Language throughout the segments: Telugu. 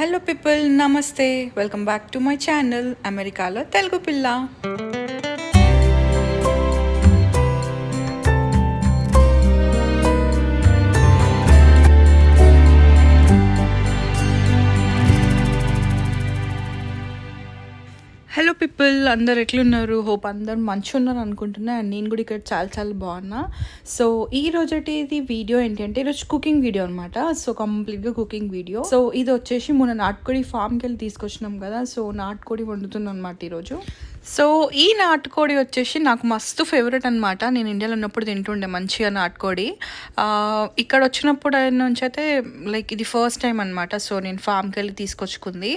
హలో పీపుల్ నమస్తే. Welcome back to my channel అమెరికాలో తెలుగు పిల్ల పీపుల్ అందరు ఎట్లున్నారు? హోప్ అందరు మంచిగా ఉన్నారు అనుకుంటున్నా. అండ్ నేను కూడా ఇక్కడ చాలా చాలా బాగున్నా. సో ఈ రోజటి ఇది వీడియో ఏంటి అంటే ఈరోజు కుకింగ్ వీడియో అనమాట సో కంప్లీట్గా కుకింగ్ వీడియో సో ఇది వచ్చేసి మొన్న నాటుకోడి ఫామ్కి వెళ్ళి తీసుకొచ్చినాం కదా. సో నాటుకోడి వండుతున్నాం అనమాట ఈరోజు. సో ఈ నాటుకోడి వచ్చేసి నాకు మస్తు ఫేవరెట్ అనమాట నేను ఇండియాలో ఉన్నప్పుడు తింటుండే మంచిగా నాటుకోడి. ఇక్కడ వచ్చినప్పుడు నుంచి అయితే లైక్ ఇది ఫస్ట్ టైం అనమాట సో నేను ఫామ్కి వెళ్ళి తీసుకొచ్చుకుంది.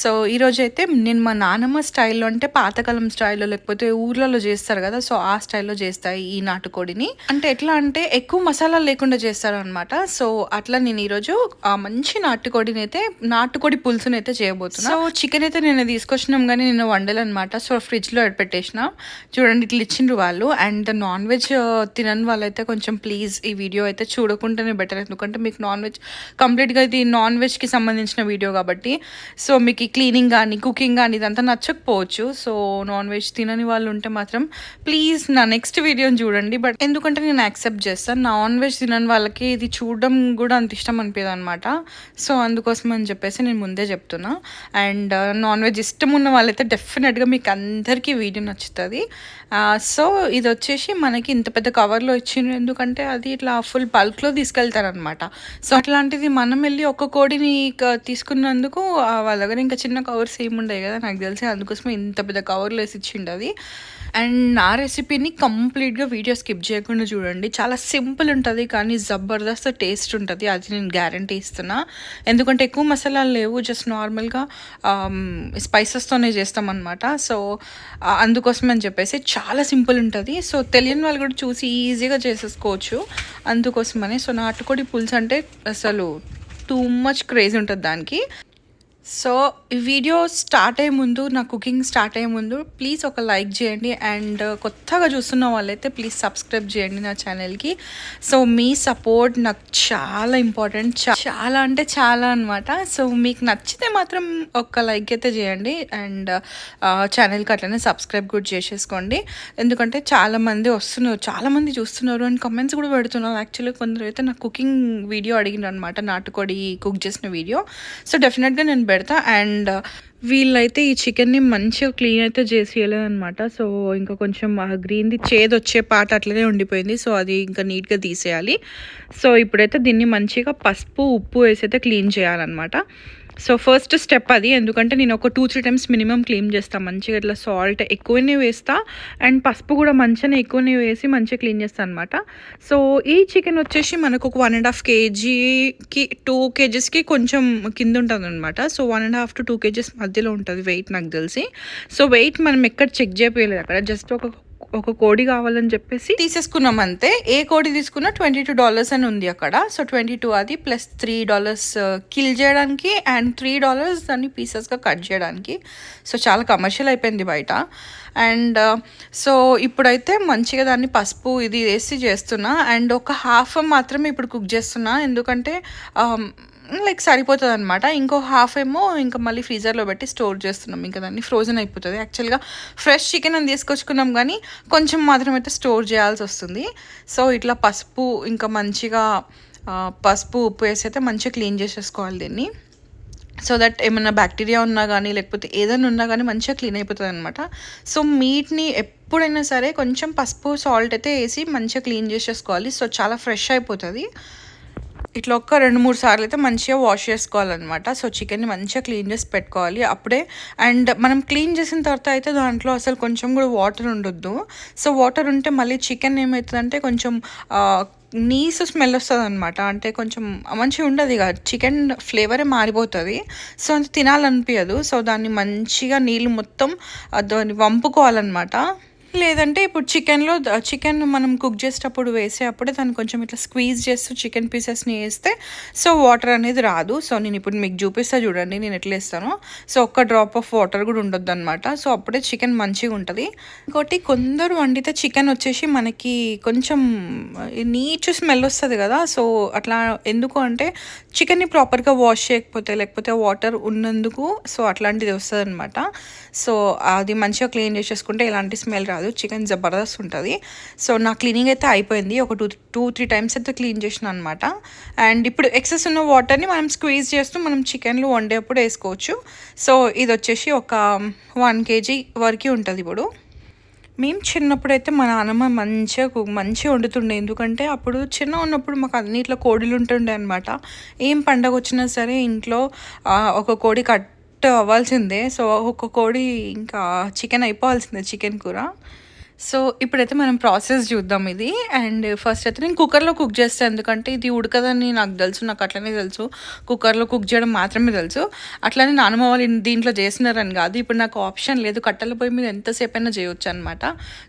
సో ఈరోజు అయితే నేను మా నానమ్మ స్టైల్లో అంటే పాతకాలం స్టైల్లో లేకపోతే ఊర్లలో చేస్తారు కదా సో ఆ స్టైల్లో చేస్తాయి ఈ నాటుకోడిని. అంటే ఎట్లా అంటే ఎక్కువ మసాలా లేకుండా చేస్తారు అనమాట సో అట్లా నేను ఈరోజు మంచి నాటుకోడిని అయితే నాటుకోడి పులుసుని అయితే సో చికెన్ అయితే నేను తీసుకొచ్చినాం కానీ నేను వండలనమాట సో ఫ్రిడ్జ్లో పెట్టేసిన. చూడండి ఇట్లా ఇచ్చిండ్రు వాళ్ళు. అండ్ నాన్ వెజ్ తినని వాళ్ళైతే కొంచెం ప్లీజ్ ఈ వీడియో అయితే చూడకుండానే బెటర్. ఎందుకంటే మీకు నాన్ వెజ్ కంప్లీట్గా ఇది నాన్ వెజ్కి సంబంధించిన వీడియో కాబట్టి. సో మీకు ఈ క్లీనింగ్ కానీ కుకింగ్ కానీ ఇదంతా నచ్చకపోవచ్చు. సో నాన్ వెజ్ తినని వాళ్ళు ఉంటే మాత్రం ప్లీజ్ నా నెక్స్ట్ వీడియోని చూడండి. బట్ ఎందుకంటే నేను యాక్సెప్ట్ చేస్తాను నాన్ వెజ్ తినని వాళ్ళకి ఇది చూడడం కూడా అంత ఇష్టం అనిపించదు అనమాట సో అందుకోసం అని చెప్పేసి నేను ముందే చెప్తున్నా. అండ్ నాన్ వెజ్ ఇష్టం ఉన్న వాళ్ళైతే డెఫినెట్గా మీకు అన్ని అందరికీ వీడియో నచ్చుతుంది. సో ఇది వచ్చేసి మనకి ఇంత పెద్ద కవర్లో ఇచ్చిండ్రు. ఎందుకంటే అది ఇట్లా ఫుల్ బల్క్లో తీసుకెళ్తారనమాట సో అట్లాంటిది మనం వెళ్ళి ఒక్క కోడిని తీసుకున్నందుకు వాళ్ళ దగ్గర ఇంకా చిన్న కవర్స్ ఏమి ఉండవు కదా నాకు తెలిసి. అందుకోసమే ఇంత పెద్ద కవర్లో వేసి ఇచ్చిండు అది అండ్ నా రెసిపీని కంప్లీట్గా వీడియో స్కిప్ చేయకుండా చూడండి. చాలా సింపుల్ ఉంటుంది కానీ జబర్దస్త్ టేస్ట్ ఉంటుంది. అది నేను గ్యారంటీ ఇస్తున్నా. ఎందుకంటే ఎక్కువ మసాలాలు లేవు. జస్ట్ నార్మల్గా స్పైసెస్తోనే చేస్తామన్నమాట. సో అందుకోసం అని చెప్పేసి చాలా సింపుల్ ఉంటుంది. సో తెలియని వాళ్ళు కూడా చూసి ఈజీగా చేసేసుకోవచ్చు. అందుకోసమని. సో నాటుకోడి పులుసు అంటే అసలు టూ మచ్ క్రేజ్ ఉంటుంది దానికి. సో ఈ వీడియో స్టార్ట్ అయ్యే ముందు నా కుకింగ్ స్టార్ట్ అయ్యే ముందు ప్లీజ్ ఒక లైక్ చేయండి అండ్ కొత్తగా చూస్తున్న వాళ్ళైతే ప్లీజ్ సబ్స్క్రైబ్ చేయండి నా ఛానల్కి. సో మీ సపోర్ట్ నాకు చాలా ఇంపార్టెంట్. చాలా అంటే చాలా అనమాట సో మీకు నచ్చితే మాత్రం ఒక లైక్ అయితే చేయండి అండ్ ఛానల్కి అట్లనే సబ్స్క్రైబ్ కూడా చేసేసుకోండి. ఎందుకంటే చాలామంది వస్తున్నారు చాలామంది చూస్తున్నారు అండ్ కమెంట్స్ కూడా పెడుతున్నారు. యాక్చువల్లీ కొందరు అయితే నా కుకింగ్ వీడియో అడిగిన అనమాట నాటుకోడి కుక్ చేసిన వీడియో. సో డెఫినెట్గా నేను పెడతా. అండ్ వీళ్ళైతే ఈ చికెన్ని మంచిగా క్లీన్ అయితే చేసి అనమాట సో ఇంకా కొంచెం గ్రీన్ది చేదు వచ్చే పాట అట్లనే ఉండిపోయింది. సో అది ఇంకా నీట్గా తీసేయాలి. సో ఇప్పుడైతే దీన్ని మంచిగా పసుపు ఉప్పు వేసి అయితే క్లీన్ చేయాలన్నమాట. సో ఫస్ట్ స్టెప్ అది. ఎందుకంటే నేను ఒక two three times minimum clean చేస్తాను మంచిగా ఇట్లా సాల్ట్ ఎక్కువనే వేస్తా. అండ్ పసుపు కూడా మంచిగానే ఎక్కువనే వేసి మంచిగా క్లీన్ చేస్తాను అనమాట సో ఈ చికెన్ వచ్చేసి మనకు ఒక వన్ అండ్ హాఫ్ కేజీకి టూ కేజెస్కి కొంచెం కింద ఉంటుంది అనమాట so one and half to two kgs మధ్యలో ఉంటుంది వెయిట్ నాకు తెలిసి. సో వెయిట్ మనం ఎక్కడ చెక్ చేయలేదు అక్కడ. జస్ట్ ఒక ఒక కోడి కావాలని చెప్పేసి తీసేసుకున్నాం అంతే. ఏ కోడి తీసుకున్నా ట్వంటీ టూ డాలర్స్ అని ఉంది అక్కడ. సో ట్వంటీ టూ అది ప్లస్ త్రీ డాలర్స్ కిల్ చేయడానికి అండ్ త్రీ డాలర్స్ దాన్ని పీసెస్గా కట్ చేయడానికి. సో చాలా కమర్షియల్ అయిపోయింది బయట. అండ్ సో uh, ఇప్పుడైతే మంచిగా దాన్ని పసుపు ఇది వేసి చేస్తున్నా. అండ్ ఒక హాఫ్ మాత్రమే ఇప్పుడు కుక్ చేస్తున్నా. ఎందుకంటే um, లైక్ సరిపోతుంది అనమాట ఇంకో హాఫ్ ఏమో ఇంకా మళ్ళీ ఫ్రీజర్లో పెట్టి స్టోర్ చేస్తున్నాం. ఇంకా దాన్ని ఫ్రోజన్ అయిపోతుంది. యాక్చువల్గా ఫ్రెష్ చికెన్ అని తీసుకొచ్చుకున్నాం కానీ కొంచెం మాత్రం అయితే స్టోర్ చేయాల్సి వస్తుంది. సో ఇట్లా పసుపు ఇంకా మంచిగా పసుపు ఉప్పు వేసి అయితే మంచిగా క్లీన్ చేసేసుకోవాలి దీన్ని. సో దట్ ఏమైనా బ్యాక్టీరియా ఉన్నా కానీ లేకపోతే ఏదైనా ఉన్నా కానీ మంచిగా క్లీన్ అయిపోతుంది అనమాట సో మీట్ని ఎప్పుడైనా సరే కొంచెం పసుపు సాల్ట్ అయితే వేసి మంచిగా క్లీన్ చేసేసుకోవాలి. సో చాలా ఫ్రెష్ అయిపోతుంది. ఇట్లా ఒక్క రెండు మూడు సార్లు అయితే మంచిగా వాష్ చేసుకోవాలన్నమాట. సో చికెన్ని మంచిగా క్లీన్ చేసి పెట్టుకోవాలి. అప్పుడే అండ్ మనం క్లీన్ చేసిన తర్వాత అయితే దాంట్లో అసలు కొంచెం కూడా వాటర్ ఉండొద్దు. సో వాటర్ ఉంటే మళ్ళీ చికెన్ ఏమవుతుందంటే కొంచెం నీసు స్మెల్ వస్తుంది అనమాట అంటే కొంచెం మంచిగా ఉండదు ఇక. చికెన్ ఫ్లేవరే మారిపోతుంది. సో అంత తినాలనిపించదు సో దాన్ని మంచిగా నీళ్ళు మొత్తం దాన్ని వంపుకోవాలన్నమాట. లేదంటే ఇప్పుడు చికెన్లో చికెన్ మనం కుక్ చేసేటప్పుడు వేసేటప్పుడే దాన్ని కొంచెం ఇట్లా స్క్వీజ్ చేస్తూ చికెన్ పీసెస్ని వేస్తే సో వాటర్ అనేది రాదు. సో నేను ఇప్పుడు మీకు చూపిస్తా చూడండి నేను ఎట్లా వేస్తానో. సో ఒక్క డ్రాప్ ఆఫ్ వాటర్ కూడా ఉండొద్దు అనమాట సో అప్పుడే చికెన్ మంచిగా ఉంటుంది. ఇంకోటి కొందరు వండితే చికెన్ వచ్చేసి మనకి కొంచెం నీచు స్మెల్ వస్తుంది కదా. సో అట్లా ఎందుకు అంటే చికెన్ని ప్రాపర్గా వాష్ చేయకపోతే లేకపోతే వాటర్ ఉన్నందుకు సో అట్లాంటిది వస్తుంది అనమాట సో అది మంచిగా క్లీన్ చేసేసుకుంటే ఎలాంటి స్మెల్ రాదు. చికెన్ జబర్దస్త్ ఉంటుంది. సో నా క్లీనింగ్ అయితే అయిపోయింది. ఒక టూ టూ త్రీ టైమ్స్ అయితే క్లీన్ చేసిన అనమాట అండ్ ఇప్పుడు ఎక్సెస్ ఉన్న వాటర్ని మనం స్క్వీజ్ చేస్తూ మనం చికెన్లు వండేప్పుడు వేసుకోవచ్చు. సో ఇది వచ్చేసి ఒక వన్ కేజీ వరకు ఉంటుంది ఇప్పుడు. మేము చిన్నప్పుడు అయితే మా నాన్నమ్మ మంచిగా మంచిగా వండుతుండే. ఎందుకంటే అప్పుడు చిన్న ఉన్నప్పుడు మాకు అన్నిట్లో కోడిలు ఉంటుండే అనమాట ఏం పండగ వచ్చినా సరే ఇంట్లో ఒక కోడి కట్ అవ్వాల్సిందే. సో ఒక కోడి ఇంకా చికెన్ అయిపోవాల్సిందే చికెన్ కూర. సో ఇప్పుడైతే మనం ప్రాసెస్ చూద్దాం ఇది. అండ్ ఫస్ట్ అయితే నేను కుక్కర్లో కుక్ చేస్తాను ఎందుకంటే ఇది ఉడకదని నాకు తెలుసు నాకు అట్లనే తెలుసు. కుక్కర్లో కుక్ చేయడం మాత్రమే తెలుసు. అట్లనే నానమ్మ వాళ్ళు దీంట్లో చేసినారని కాదు. ఇప్పుడు నాకు ఆప్షన్ లేదు. కట్టెల పొయ్యి మీద ఎంతసేపు అయినా చేయొచ్చు అనమాట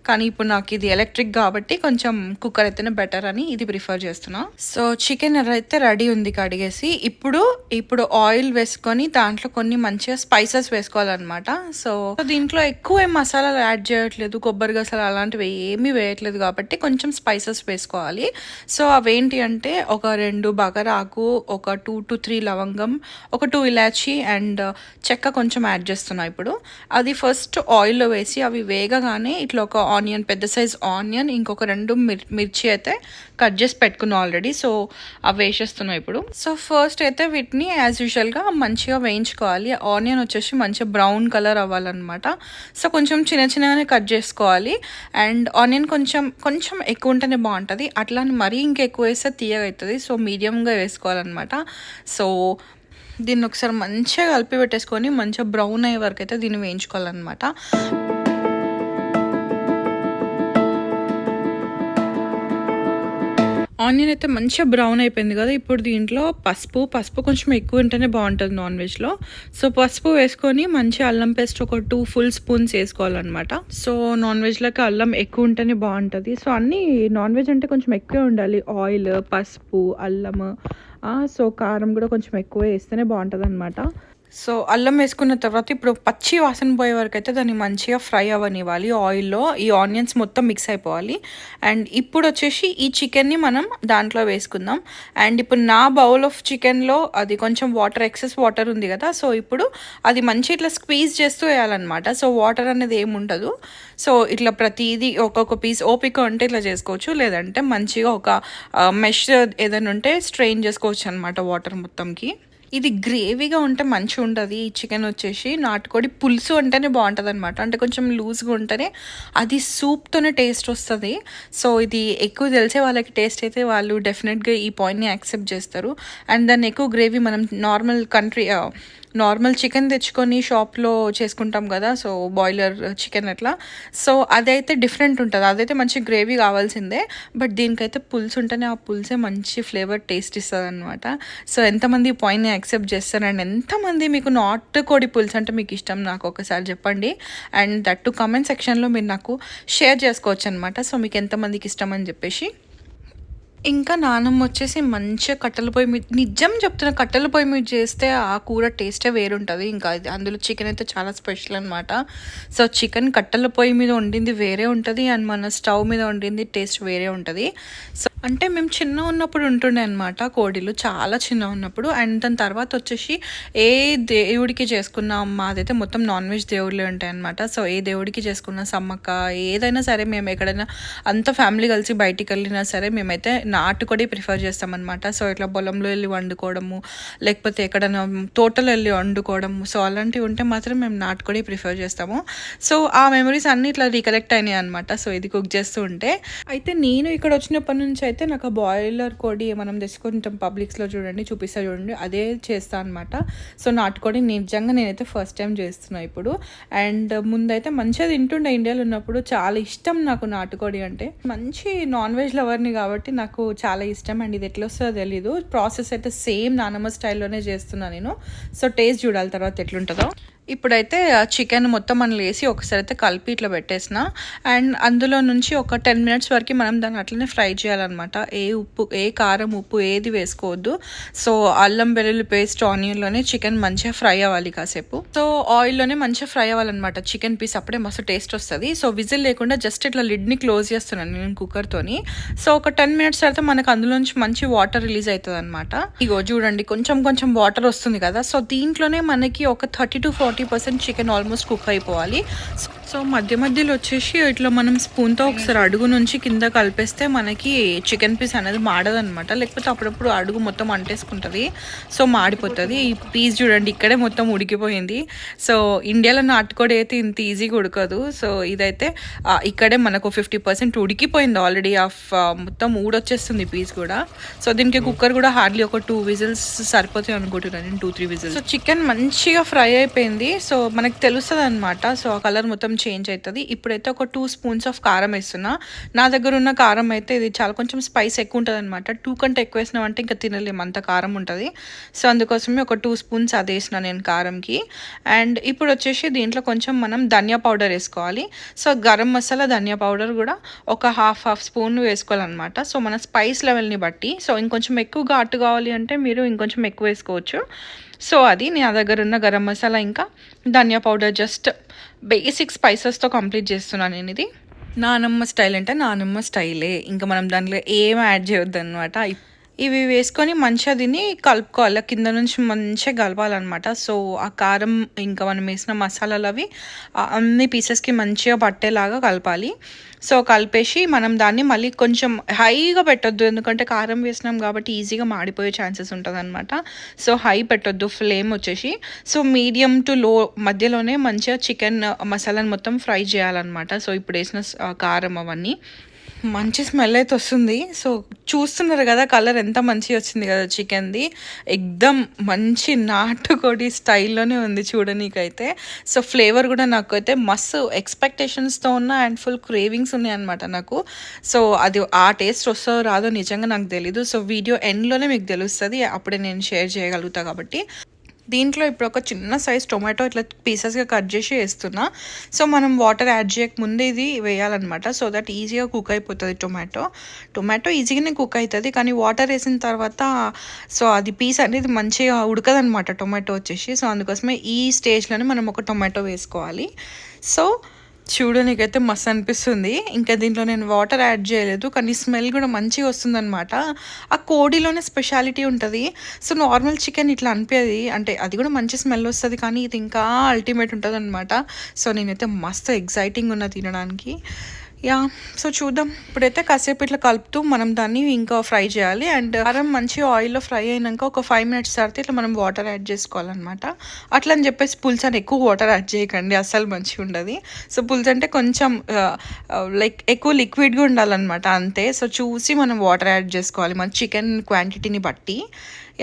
కానీ ఇప్పుడు నాకు ఇది ఎలక్ట్రిక్ కాబట్టి కొంచెం కుక్కర్ అయితేనే బెటర్ అని ఇది ప్రిఫర్ చేస్తున్నా. సో చికెన్ అయితే రెడీ ఉంది కడిగేసి ఇప్పుడు ఇప్పుడు ఆయిల్ వేసుకొని దాంట్లో కొన్ని మంచిగా స్పైసెస్ వేసుకోవాలన్నమాట. సో దీంట్లో ఎక్కువ ఏం మసాలాలు యాడ్ చేయట్లేదు. కొబ్బరి గసాలు అలాంటివి ఏమీ వేయట్లేదు కాబట్టి కొంచెం స్పైసెస్ వేసుకోవాలి. సో అవేంటి అంటే ఒక రెండు బగరాకు ఒక టూ టు త్రీ లవంగం ఒక టూ ఇలాచి అండ్ uh, చెక్క కొంచెం యాడ్ చేస్తున్నా ఇప్పుడు. అది ఫస్ట్ ఆయిల్లో వేసి అవి వేగగానే ఇట్లా ఒక ఆనియన్ పెద్ద సైజ్ ఆనియన్ ఇంకొక రెండు మిర్ మిర్చి అయితే కట్ చేసి పెట్టుకున్నాం ఆల్రెడీ సో అవి వేసేస్తున్నాం ఇప్పుడు. సో ఫస్ట్ అయితే వీటిని యాజ్ యూజువల్గా మంచిగా వేయించుకోవాలి. ఆనియన్ వచ్చేసి మంచిగా బ్రౌన్ కలర్ అవ్వాలన్నమాట. సో కొంచెం చిన్న చిన్నగానే కట్ చేసుకోవాలి. అండ్ ఆనియన్ కొంచెం కొంచెం ఎక్కువ ఉంటేనే బాగుంటుంది. అట్లా అని మరీ ఇంకెక్కువ వేస్తే తీయగా అవుతుంది సో మీడియంగా వేసుకోవాలన్నమాట. సో దీన్ని ఒకసారి మంచిగా కలిపి పెట్టేసుకొని మంచిగా బ్రౌన్ అయ్యే వరకు అయితే దీన్ని వేయించుకోవాలన్నమాట. ఆనియన్ అయితే మంచిగా బ్రౌన్ అయిపోయింది కదా. ఇప్పుడు దీంట్లో పసుపు పసుపు కొంచెం ఎక్కువ ఉంటేనే బాగుంటుంది నాన్ వెజ్లో. సో పసుపు వేసుకొని మంచి అల్లం పేస్ట్ ఒక టూ ఫుల్ స్పూన్స్ వేసుకోవాలన్నమాట. సో నాన్ వెజ్లోకి అల్లం ఎక్కువ ఉంటేనే బాగుంటుంది. సో అన్నీ నాన్ వెజ్ అంటే కొంచెం ఎక్కువే ఉండాలి. ఆయిల్ పసుపు అల్లం సో కారం కూడా కొంచెం ఎక్కువ వేస్తేనే బాగుంటుంది అనమాట సో అల్లం వేసుకున్న తర్వాత ఇప్పుడు పచ్చి వాసన పోయే వరకు అయితే దాన్ని మంచిగా ఫ్రై అవ్వనివ్వాలి ఆయిల్లో. ఈ ఆనియన్స్ మొత్తం మిక్స్ అయిపోవాలి. అండ్ ఇప్పుడు వచ్చేసి ఈ చికెన్ని మనం దాంట్లో వేసుకుందాం. అండ్ ఇప్పుడు నా బౌల్ ఆఫ్ చికెన్లో అది కొంచెం వాటర్ ఎక్సెస్ వాటర్ ఉంది కదా సో ఇప్పుడు అది మంచి ఇట్లా స్క్వీజ్ చేస్తూ వేయాలన్నమాట. సో వాటర్ అనేది ఏముండదు సో ఇట్లా ప్రతిదీ ఒక్కొక్క పీస్ ఓపిక ఉంటే ఇట్లా చేసుకోవచ్చు. లేదంటే మంచిగా ఒక మెష్ ఏదైనా ఉంటే స్ట్రెయిన్ చేసుకోవచ్చు అనమాట వాటర్ మొత్తంకి. ఇది గ్రేవీగా ఉంటే మంచిగా ఉంటుంది ఈ చికెన్ వచ్చేసి నాటుకోడి పులుసు అంటేనే బాగుంటుంది అనమాట అంటే కొంచెం లూజ్గా ఉంటేనే అది సూప్తోనే టేస్ట్ వస్తుంది. సో ఇది ఎక్కువ తెలిసే వాళ్ళకి టేస్ట్ అయితే వాళ్ళు డెఫినెట్గా ఈ పాయింట్ని యాక్సెప్ట్ చేస్తారు. అండ్ దాన్ని ఎక్కువ గ్రేవీ మనం నార్మల్ కంట్రీ నార్మల్ చికెన్ తెచ్చుకొని షాప్లో చేసుకుంటాం కదా సో బాయిలర్ చికెన్ అట్లా సో అదైతే డిఫరెంట్ ఉంటుంది. అదైతే మంచి గ్రేవీ కావాల్సిందే బట్ దీనికైతే పులుసు ఉంటేనే ఆ పులుసే మంచి ఫ్లేవర్ టేస్ట్ ఇస్తుంది అనమాట సో ఎంతమంది ఈ పాయింట్ని యాక్సెప్ట్ చేస్తారు? అండ్ ఎంతమంది మీకు నాటుకోడి పులుసు అంటే మీకు ఇష్టం? నాకు ఒకసారి చెప్పండి. అండ్ దట్ టు కమెంట్ సెక్షన్లో మీరు నాకు షేర్ చేసుకోవచ్చు అనమాట సో మీకు ఎంతమందికి ఇష్టం అని చెప్పేసి. ఇంకా నానమ్మ వచ్చేసి మంచిగా కట్టెల పొయ్యి మీద నిజం చెప్తున్నా కట్టెల పొయ్యి మీద చేస్తే ఆ కూర టేస్టే వేరుంటుంది. ఇంకా అందులో చికెన్ అయితే చాలా స్పెషల్ అనమాట సో చికెన్ కట్టెల పొయ్యి మీద వండింది వేరే ఉంటుంది అండ్ మన స్టవ్ మీద వండింది టేస్ట్ వేరే ఉంటుంది. సో అంటే మేము చిన్న ఉన్నప్పుడు ఉంటుండే అనమాట కోడిలు చాలా చిన్న ఉన్నప్పుడు. అండ్ దాని తర్వాత వచ్చేసి ఏ దేవుడికి చేసుకున్న మాదైతే మొత్తం నాన్ వెజ్ దేవుళ్ళే ఉంటాయి అనమాట సో ఏ దేవుడికి చేసుకున్న సమ్మక్క ఏదైనా సరే మేము ఎక్కడైనా అంత ఫ్యామిలీ కలిసి బయటికి వెళ్ళినా సరే మేమైతే నాటుకోడి ప్రిఫర్ చేస్తామన్నమాట. సో ఇట్లా పొలంలో వెళ్ళి వండుకోవడము లేకపోతే ఎక్కడైనా తోటలో వెళ్ళి వండుకోవడము సో అలాంటివి ఉంటే మాత్రం మేము నాటుకోడి ప్రిఫర్ చేస్తాము. సో ఆ మెమరీస్ అన్నీ ఇట్లా రీకలెక్ట్ అయినాయి అనమాట సో ఇది కుక్ చేస్తూ ఉంటే. అయితే నేను ఇక్కడ వచ్చినప్పటి నుంచి అయితే నాకు ఆ బాయిలర్ కోడి మనం తెచ్చుకుంటాం పబ్లిక్స్లో చూడండి చూపిస్తా చూడండి అదే చేస్తాను అనమాట సో నాటుకోడి నిజంగా నేనైతే ఫస్ట్ టైం చేస్తున్నా ఇప్పుడు. అండ్ ముందైతే మంచిగా తింటుండే ఇండియాలో ఉన్నప్పుడు. చాలా ఇష్టం నాకు నాటుకోడి అంటే. మంచి నాన్ వెజ్ లవర్ని కాబట్టి నాకు చాలా ఇష్టం అండ్ ఇది ఎట్లా వస్తుందో తెలీదు. ప్రాసెస్ అయితే సేమ్ నానమ్మ స్టైల్లోనే చేస్తున్నాను నేను. సో టేస్ట్ చూడాలి తర్వాత ఎట్లుంటుందో. ఇప్పుడైతే ఆ చికెన్ మొత్తం మనం వేసి ఒకసారి అయితే కలిపి ఇట్లా పెట్టేసిన. అండ్ అందులో నుంచి ఒక టెన్ మినిట్స్ వరకు మనం దాన్ని అట్లనే ఫ్రై చేయాలన్నమాట. ఏ ఉప్పు ఏ కారం ఉప్పు ఏది వేసుకోవద్దు. సో అల్లం వెల్లుల్లి పేస్ట్ ఆనియన్లోనే చికెన్ మంచిగా ఫ్రై అవ్వాలి కాసేపు. సో ఆయిల్లోనే మంచిగా ఫ్రై అవ్వాలన్నమాట చికెన్ పీస్. అప్పుడే మస్తు టేస్ట్ వస్తుంది. సో విజిల్ లేకుండా జస్ట్ ఇట్లా లిడ్ని క్లోజ్ చేస్తున్నాను నేను కుక్కర్తోని సో ఒక టెన్ మినిట్స్ తర్వాత మనకు అందులో నుంచి మంచి వాటర్ రిలీజ్ అవుతుంది అనమాట ఇగో చూడండి కొంచెం కొంచెం వాటర్ వస్తుంది కదా. సో దీంట్లోనే మనకి ఒక thirty to forty percent chicken almost cook అయిపోవాలి. సో మధ్య మధ్యలో వచ్చేసి ఇట్లా మనం స్పూన్తో ఒకసారి అడుగు నుంచి కింద కలిపేస్తే మనకి చికెన్ పీస్ అనేది మాడదనమాట. లేకపోతే అప్పుడప్పుడు అడుగు మొత్తం అంటేసుకుంటుంది. సో మాడిపోతుంది. ఈ పీస్ చూడండి ఇక్కడే మొత్తం ఉడికిపోయింది. సో ఇండియాలో నాటుకోడి అయితే ఇంత ఈజీగా ఉడకదు. సో ఇదైతే ఇక్కడే మనకు ఫిఫ్టీ పర్సెంట్ ఉడికిపోయింది ఆల్రెడీ ఆఫ్ మొత్తం ఊడొచ్చేస్తుంది పీస్ కూడా. సో దీనికి కుక్కర్ కూడా హార్డ్లీ ఒక టూ విజిల్స్ సరిపోతాయి అనుకుంటున్నాను నేను two three whistles. So chicken మంచిగా ఫ్రై అయిపోయింది. సో మనకు తెలుస్తుంది అనమాట సో ఆ కలర్ మొత్తం చేంజ్ అవుతుంది. ఇప్పుడైతే ఒక టూ స్పూన్స్ ఆఫ్ కారం వేస్తున్నా. నా దగ్గర ఉన్న కారం అయితే ఇది చాలా కొంచెం స్పైస్ ఎక్కువ ఉంటుంది అనమాట టూ కంటే ఎక్కువ వేసినామంటే ఇంకా తినలేము అంత కారం ఉంటుంది. సో అందుకోసమే ఒక టూ స్పూన్స్ అది వేసిన నేను కారంకి. అండ్ ఇప్పుడు వచ్చేసి దీంట్లో కొంచెం మనం ధనియా పౌడర్ వేసుకోవాలి. సో గరం మసాలా ధనియా పౌడర్ కూడా ఒక హాఫ్ హాఫ్ స్పూన్ వేసుకోవాలన్నమాట. సో మన స్పైస్ లెవెల్ని బట్టి. సో ఇంకొంచెం ఎక్కువ ఘాటు కావాలి అంటే మీరు ఇంకొంచెం ఎక్కువ వేసుకోవచ్చు. సో అది నా దగ్గర ఉన్న గరం మసాలా ఇంకా ధనియా పౌడర్ జస్ట్ బేసిక్ స్పైసెస్తో కంప్లీట్ చేస్తున్నాను నేను ఇది. నానమ్మ స్టైల్ అంటే నానమ్మ స్టైలే ఇంకా మనం దాంట్లో ఏం యాడ్ చేయొద్దు అనమాట ఇవి వేసుకొని మంచిగా తిని కలుపుకోవాలి. కింద నుంచి మంచిగా కలపాలన్నమాట. సో ఆ కారం ఇంకా మనం వేసిన మసాలాలు అవి అన్ని పీసెస్కి మంచిగా పట్టేలాగా కలపాలి. సో కలిపేసి మనం దాన్ని మళ్ళీ కొంచెం హైగా పెట్టొద్దు. ఎందుకంటే కారం వేసినాం కాబట్టి ఈజీగా మాడిపోయే ఛాన్సెస్ ఉంటుంది అనమాట సో హై పెట్టొద్దు. ఫ్లేమ్ వచ్చేసి. సో మీడియం టు లో మధ్యలోనే మంచిగా చికెన్ మసాలాని మొత్తం ఫ్రై చేయాలన్నమాట. సో ఇప్పుడు వేసిన కారం అవన్నీ. మంచి స్మెల్ అయితే వస్తుంది. సో చూస్తున్నారు కదా కలర్ ఎంత మంచిగా వచ్చింది కదా చికెన్ది. ఎక్దమ్ మంచి నాటుకోడి స్టైల్లోనే ఉంది చూడనీకైతే. సో ఫ్లేవర్ కూడా నాకు అయితే మస్తు ఎక్స్పెక్టేషన్స్తో ఉన్న అండ్ ఫుల్ క్రేవింగ్స్ ఉన్నాయన్నమాట నాకు. సో అది ఆ టేస్ట్ వస్తో రాదో నిజంగా నాకు తెలీదు. సో వీడియో ఎండ్లోనే మీకు తెలుస్తుంది. అప్పుడే నేను షేర్ చేయగలుగుతా కాబట్టి. దీంట్లో ఇప్పుడు ఒక చిన్న సైజ్ టొమాటో ఇట్లా పీసెస్గా కట్ చేసి వేస్తున్నా. సో మనం వాటర్ యాడ్ చేయక ముందే ఇది వేయాలన్నమాట. సో దట్ ఈజీగా కుక్ అయిపోతుంది టొమాటో టొమాటో ఈజీగానే కుక్ అవుతుంది కానీ వాటర్ వేసిన తర్వాత సో అది పీస్ అనేది మంచిగా ఉడకదనమాట టొమాటో వచ్చేసి. సో అందుకోసమే ఈ స్టేజ్లోనే మనం ఒక టొమాటో వేసుకోవాలి. సో చూడడానికైతే మస్తు అనిపిస్తుంది. ఇంకా దీంట్లో నేను వాటర్ యాడ్ చేయలేదు. కానీ స్మెల్ కూడా మంచిగా వస్తుందన్నమాట. ఆ కోడిలోనే స్పెషాలిటీ ఉంటుంది. సో నార్మల్ చికెన్ ఇట్లా అనిపేది. అంటే అది కూడా మంచి స్మెల్ వస్తుంది కానీ ఇది ఇంకా అల్టిమేట్ ఉంటుంది అనమాట సో నేనైతే మస్తు ఎగ్జైటింగ్ ఉన్నా తినడానికి. యా సో చూద్దాం. ఇప్పుడైతే కాసేపు ఇట్లా కలుపుతూ మనం దాన్ని ఇంకా ఫ్రై చేయాలి. అండ్ కారం మంచి ఆయిల్లో ఫ్రై అయినాక ఒక ఫైవ్ మినిట్స్ తర్వాత ఇట్లా మనం వాటర్ యాడ్ చేసుకోవాలన్నమాట. అట్లా అని చెప్పేసి పులుసు అని ఎక్కువ వాటర్ యాడ్ చేయకండి అస్సలు మంచిగా ఉండదు. సో పులుసు అంటే కొంచెం లైక్ ఎక్కువ లిక్విడ్గా ఉండాలన్నమాట అంతే. సో చూసి మనం వాటర్ యాడ్ చేసుకోవాలి మన చికెన్ క్వాంటిటీని బట్టి.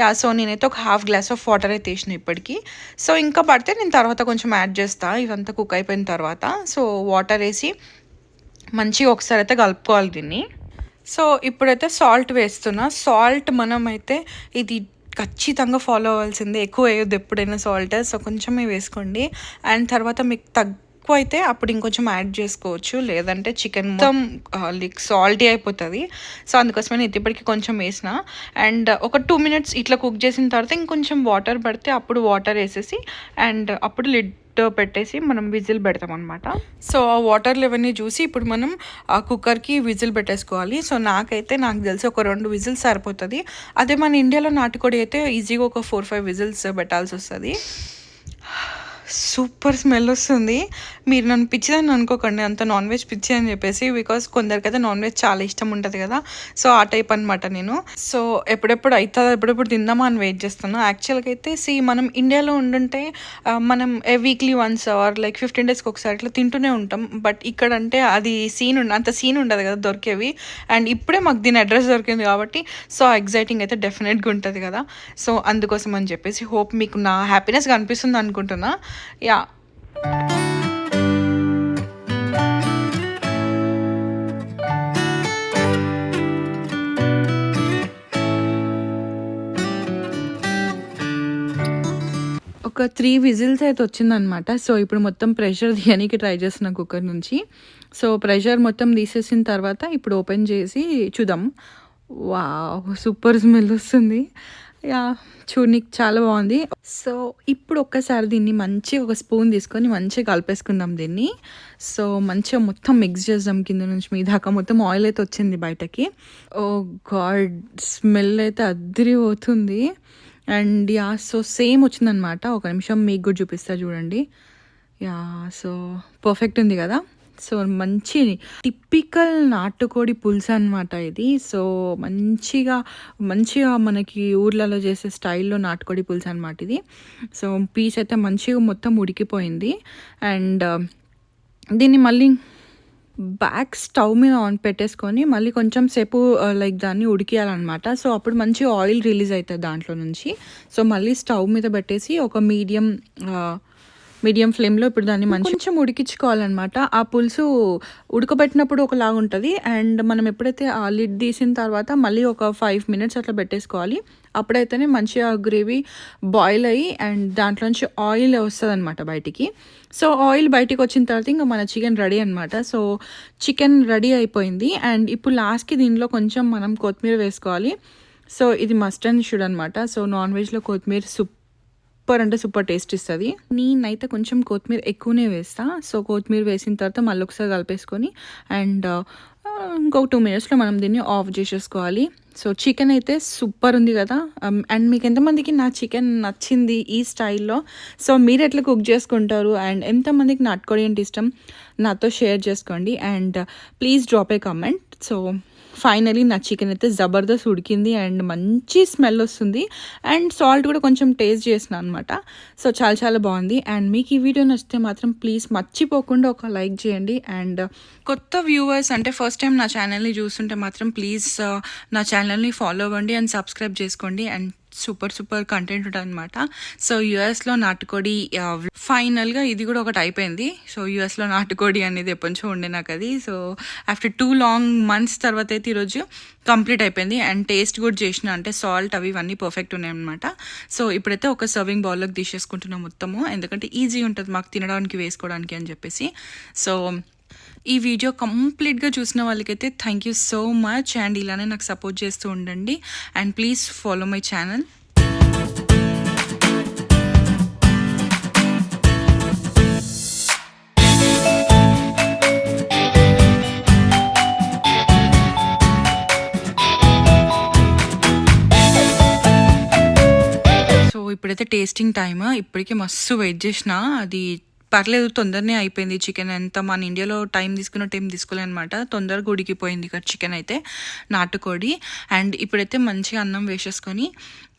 యా సో నేనైతే ఒక హాఫ్ గ్లాస్ ఆఫ్ వాటర్ అయితే వేసిన ఇప్పటికీ. సో ఇంకా పడితే నేను తర్వాత కొంచెం యాడ్ చేస్తాను ఇదంతా కుక్ అయిపోయిన తర్వాత. సో వాటర్ వేసి మంచిగా ఒకసారి అయితే కలుపుకోవాలి దీన్ని. సో ఇప్పుడైతే సాల్ట్ వేస్తున్నా. సాల్ట్ మనం అయితే ఇది ఖచ్చితంగా ఫాలో అవ్వాల్సిందే. ఎక్కువ వేయొద్దు ఎప్పుడైనా సాల్ట్ సో కొంచెమే వేసుకోండి. అండ్ తర్వాత మీకు తక్కువ అయితే అప్పుడు ఇంకొంచెం యాడ్ చేసుకోవచ్చు. లేదంటే చికెన్ మొత్తం లైక్ సాల్టీ అయిపోతుంది. సో అందుకోసమే నేను ఇప్పటికి కొంచెం వేసిన. అండ్ ఒక టూ మినిట్స్ ఇట్లా కుక్ చేసిన తర్వాత ఇంకొంచెం వాటర్ పడితే అప్పుడు వాటర్ వేసేసి అండ్ అప్పుడు లిడ్ పెట్టేసి మనం విజిల్ పెడతాం అనమాట సో ఆ వాటర్ లెవెల్ని చూసి ఇప్పుడు మనం ఆ కుక్కర్కి విజిల్ పెట్టేసుకోవాలి. సో నాకైతే నాకు తెలిసి ఒక రెండు విజిల్స్ సరిపోతుంది. అదే మన ఇండియాలో నాటుకోడి అయితే ఈజీగా ఒక ఫోర్ ఫైవ్ విజిల్స్ పెట్టాల్సి వస్తుంది సూపర్ స్మెల్ వస్తుంది. మీరు నన్ను పిచ్చిదని అనుకోకండి అంత నాన్ వెజ్ పిచ్చి అని చెప్పేసి బికాస్ కొందరికైతే నాన్ వెజ్ చాలా ఇష్టం ఉంటుంది కదా. సో ఆ టైప్ అనమాట నేను. సో ఎప్పుడెప్పుడు అవుతుందో ఎప్పుడెప్పుడు తిందామా అని వెయిట్ చేస్తున్నాను యాక్చువల్గా అయితే సి మనం ఇండియాలో ఉండుంటే మనం weekly once or like fifteen డేస్కి ఒకసారి ఇట్లా తింటూనే ఉంటాం. బట్ ఇక్కడ అంటే అది సీన్ ఉండ అంత సీన్ ఉండదు కదా దొరికేవి. అండ్ ఇప్పుడే మాకు దీని అడ్రస్ దొరికింది కాబట్టి సో ఎగ్జైటింగ్ అయితే డెఫినెట్గా ఉంటుంది కదా. సో అందుకోసం అని చెప్పేసి హోప్ మీకు నా హ్యాపీనెస్ కనిపిస్తుంది అనుకుంటున్నా. యా. ఒక త్రీ విజిల్స్ అయితే వచ్చిందనమాట. సో ఇప్పుడు మొత్తం ప్రెషర్ తీయడానికి ట్రై చేస్తున్న కుక్కర్ నుంచి. సో ప్రెషర్ మొత్తం తీసేసిన తర్వాత ఇప్పుడు ఓపెన్ చేసి చూద్దాం. వా సూపర్ స్మెల్ వస్తుంది. యా చూడనికి చాలా బాగుంది. సో ఇప్పుడు ఒక్కసారి దీన్ని మంచిగా ఒక స్పూన్ తీసుకొని మంచిగా కలిపేసుకుందాం దీన్ని. సో మంచిగా మొత్తం మిక్స్ చేద్దాం కింద నుంచి మీ దాకా మొత్తం ఆయిల్ అయితే వచ్చింది బయటకి. ఓ గాడ్ స్మెల్ అయితే అద్దరిపోతుంది అండ్ యా సో సేమ్ వచ్చిందనమాట. ఒక నిమిషం మీకు కూడా చూపిస్తా చూడండి. యా సో పర్ఫెక్ట్ ఉంది కదా? సో మంచి టిపికల్ నాటుకోడి పులుసు అనమాట ఇది. సో మంచిగా మంచిగా మనకి ఊర్లలో చేసే స్టైల్లో నాటుకోడి పులుసు అనమాట ఇది. సో పీస్ అయితే మంచిగా మొత్తం ఉడికిపోయింది. అండ్ దీన్ని మళ్ళీ బ్యాక్ స్టవ్ మీద ఆన్ పెట్టేసుకొని మళ్ళీ కొంచెం సేపు లైక్ దాన్ని ఉడికేయాలన్నమాట. సో అప్పుడు మంచి ఆయిల్ రిలీజ్ అవుతుంది దాంట్లో నుంచి. సో మళ్ళీ స్టవ్ మీద పెట్టేసి ఒక మీడియం మీడియం ఫ్లేమ్లో ఇప్పుడు దాన్ని మంచి కొంచెం ఉడికించుకోవాలన్నమాట. ఆ పులుసు ఉడకబెట్టినప్పుడు ఒకలాగా ఉంటుంది అండ్ మనం ఎప్పుడైతే ఆ లిడ్ తీసిన తర్వాత మళ్ళీ ఒక ఫైవ్ మినిట్స్ అట్లా పెట్టేసుకోవాలి. అప్పుడైతేనే మంచిగా గ్రేవీ బాయిల్ అయ్యి అండ్ దాంట్లో నుంచి ఆయిల్ వస్తుంది అనమాట బయటికి. సో ఆయిల్ బయటికి వచ్చిన తర్వాత ఇంకా మన చికెన్ రెడీ అనమాట సో చికెన్ రెడీ అయిపోయింది అండ్ ఇప్పుడు లాస్ట్కి దీనిలో కొంచెం మనం కొత్తిమీర వేసుకోవాలి. సో ఇది మస్ట్ అండ్ షుడ్ అనమాట సో నాన్ వెజ్లో కొత్తిమీర సూప్ సూపర్ అంటే సూపర్ టేస్ట్ ఇస్తుంది. నేనైతే కొంచెం కొత్తిమీర ఎక్కువనే వేస్తా. సో కొత్తిమీర వేసిన తర్వాత మళ్ళీ ఒకసారి కలిపేసుకొని అండ్ ఇంకొక టూ మినిట్స్లో మనం దీన్ని ఆఫ్ చేసేసుకోవాలి. సో చికెన్ అయితే సూపర్ ఉంది కదా. అండ్ మీకు ఎంతమందికి నా చికెన్ నచ్చింది ఈ స్టైల్లో? సో మీరు ఎట్లా కుక్ చేసుకుంటారు? అండ్ ఎంతమందికి నాటుకోడి అంటే ఇష్టం? నాతో షేర్ చేసుకోండి. And please drop a comment. So finally నా చికెన్ అయితే జబర్దస్త్ ఉడికింది అండ్ మంచి స్మెల్ వస్తుంది. అండ్ సాల్ట్ కూడా కొంచెం టేస్ట్ చేసిన అనమాట సో చాలా చాలా బాగుంది. అండ్ మీకు ఈ వీడియో నచ్చితే మాత్రం ప్లీజ్ మర్చిపోకుండా ఒక లైక్ చేయండి. అండ్ కొత్త వ్యూవర్స్ అంటే ఫస్ట్ టైం నా ఛానల్ని చూస్తుంటే మాత్రం ప్లీజ్ నా ఛానల్ని ఫాలో అవ్వండి అండ్ సబ్స్క్రైబ్ చేసుకోండి. అండ్ సూపర్ సూపర్ కంటెంట్ ఉంటుంది అనమాట సో యుఎస్లో నాటుకోడి ఫైనల్గా ఇది కూడా ఒకటి అయిపోయింది. సో యుఎస్లో నాటుకోడి అనేది ఎప్పటి నుంచో ఉండే నాకు అది. So after two long months తర్వాత అయితే ఈరోజు కంప్లీట్ అయిపోయింది. అండ్ టేస్ట్ కూడా చేసిన అంటే సాల్ట్ అవి ఇవన్నీ పర్ఫెక్ట్ ఉన్నాయి అనమాట సో ఇప్పుడైతే ఒక సర్వింగ్ బౌల్లోకి తీసేసుకుంటున్నాం మొత్తము. ఎందుకంటే ఈజీ ఉంటుంది మాకు తినడానికి వేసుకోవడానికి అని చెప్పేసి. సో ఈ వీడియో కంప్లీట్గా చూసిన వాళ్ళకైతే thank you so much and ఇలానే నాకు సపోర్ట్ చేస్తూ ఉండండి. And please follow my channel so ఇప్పుడైతే టేస్టింగ్ టైమ్ ఇప్పటికే మస్తు వెయిట్ చేసిన. అది పర్లేదు తొందరనే అయిపోయింది చికెన్. ఎంత మన ఇండియాలో టైం తీసుకున్న టైం తీసుకోలే అనమాట తొందరగా ఉడికిపోయింది ఇక్కడ చికెన్ అయితే నాటుకోడి. అండ్ ఇప్పుడైతే మంచిగా అన్నం వేసేసుకొని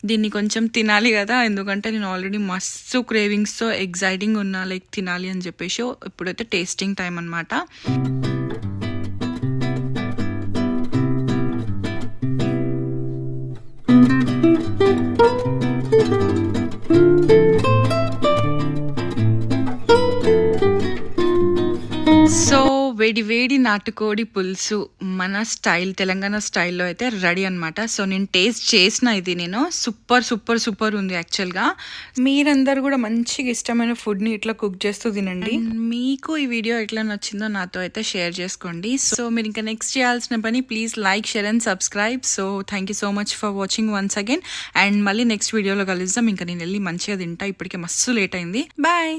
దీన్ని కొంచెం తినాలి కదా. ఎందుకంటే నేను ఆల్రెడీ మస్తు క్రేవింగ్స్తో ఎగ్జైటింగ్ ఉన్నా లైక్ తినాలి అని చెప్పేసి ఇప్పుడైతే టేస్టింగ్ టైం అనమాట సో వేడి వేడి నాటుకోడి పులుసు మన స్టైల్ తెలంగాణ స్టైల్లో అయితే రెడీ అనమాట సో నేను టేస్ట్ చేసిన ఇది నేను. సూపర్ సూపర్ సూపర్ ఉంది యాక్చువల్గా. మీరందరూ కూడా మంచిగా ఇష్టమైన ఫుడ్ని ఇట్లా కుక్ చేస్తూ తినండి. మీకు ఈ వీడియో ఎట్లా నచ్చిందో నాతో అయితే షేర్ చేసుకోండి. సో మీరు ఇంకా నెక్స్ట్ చేయాల్సిన పని please like share and subscribe so thank you so much for watching once again and మళ్ళీ నెక్స్ట్ వీడియోలో కలుద్దాం. ఇంకా నేను వెళ్ళి మంచిగా తింటా. ఇప్పటికే మస్తు లేట్ అయింది. బాయ్